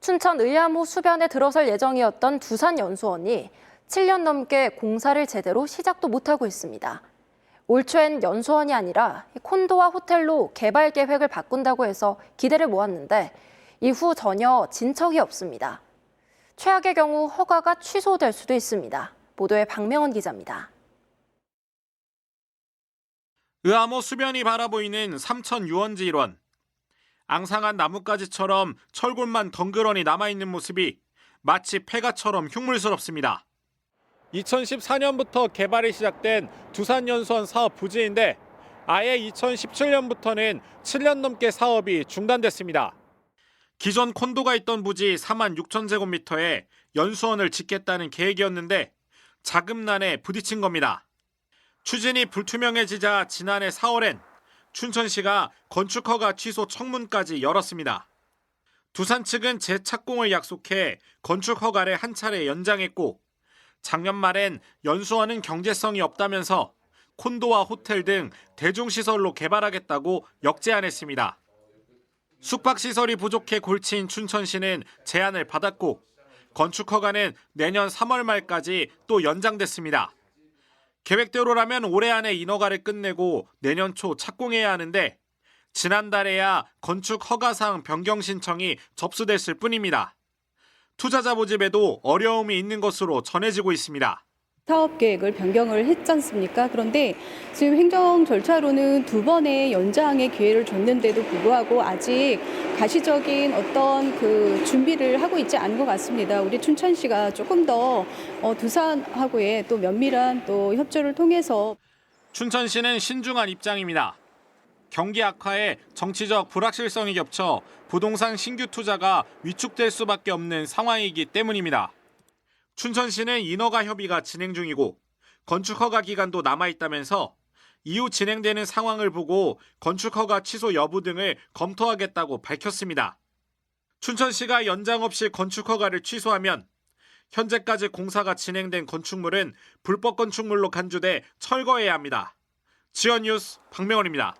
춘천 의암호 수변에 들어설 예정이었던 두산 연수원이 7년 넘게 공사를 제대로 시작도 못하고 있습니다. 올 초엔 연수원이 아니라 콘도와 호텔로 개발 계획을 바꾼다고 해서 기대를 모았는데 이후 전혀 진척이 없습니다. 최악의 경우 허가가 취소될 수도 있습니다. 보도에 박명원 기자입니다. 의암호 수변이 바라보이는 삼천 유원지 일원. 앙상한 나뭇가지처럼 철골만 덩그러니 남아있는 모습이 마치 폐가처럼 흉물스럽습니다. 2014년부터 개발이 시작된 두산연수원 사업 부지인데 아예 2017년부터는 7년 넘게 사업이 중단됐습니다. 기존 콘도가 있던 부지 4만 6천 제곱미터에 연수원을 짓겠다는 계획이었는데 자금난에 부딪힌 겁니다. 추진이 불투명해지자 지난해 4월엔 춘천시가 건축허가 취소 청문까지 열었습니다. 두산 측은 재착공을 약속해 건축허가를 한 차례 연장했고 작년 말엔 연수원은 경제성이 없다면서 콘도와 호텔 등 대중시설로 개발하겠다고 역제안했습니다. 숙박시설이 부족해 골치인 춘천시는 제안을 받았고 건축허가는 내년 3월 말까지 또 연장됐습니다. 계획대로라면 올해 안에 인허가를 끝내고 내년 초 착공해야 하는데 지난달에야 건축 허가상 변경 신청이 접수됐을 뿐입니다. 투자자 모집에도 어려움이 있는 것으로 전해지고 있습니다. 사업 계획을 변경을 했지 않습니까? 그런데 지금 행정 절차로는 두 번의 연장의 기회를 줬는데도 불구하고 아직 가시적인 어떤 그 준비를 하고 있지 않은 것 같습니다. 우리 춘천시가 조금 더 어, 두산하고의 또 면밀한 또 협조를 통해서 춘천시는 신중한 입장입니다. 경기 악화에 정치적 불확실성이 겹쳐 부동산 신규 투자가 위축될 수밖에 없는 상황이기 때문입니다. 춘천시는 인허가 협의가 진행 중이고 건축 허가 기간도 남아 있다면서 이후 진행되는 상황을 보고 건축 허가 취소 여부 등을 검토하겠다고 밝혔습니다. 춘천시가 연장 없이 건축 허가를 취소하면 현재까지 공사가 진행된 건축물은 불법 건축물로 간주돼 철거해야 합니다. 지연 뉴스 박명원입니다.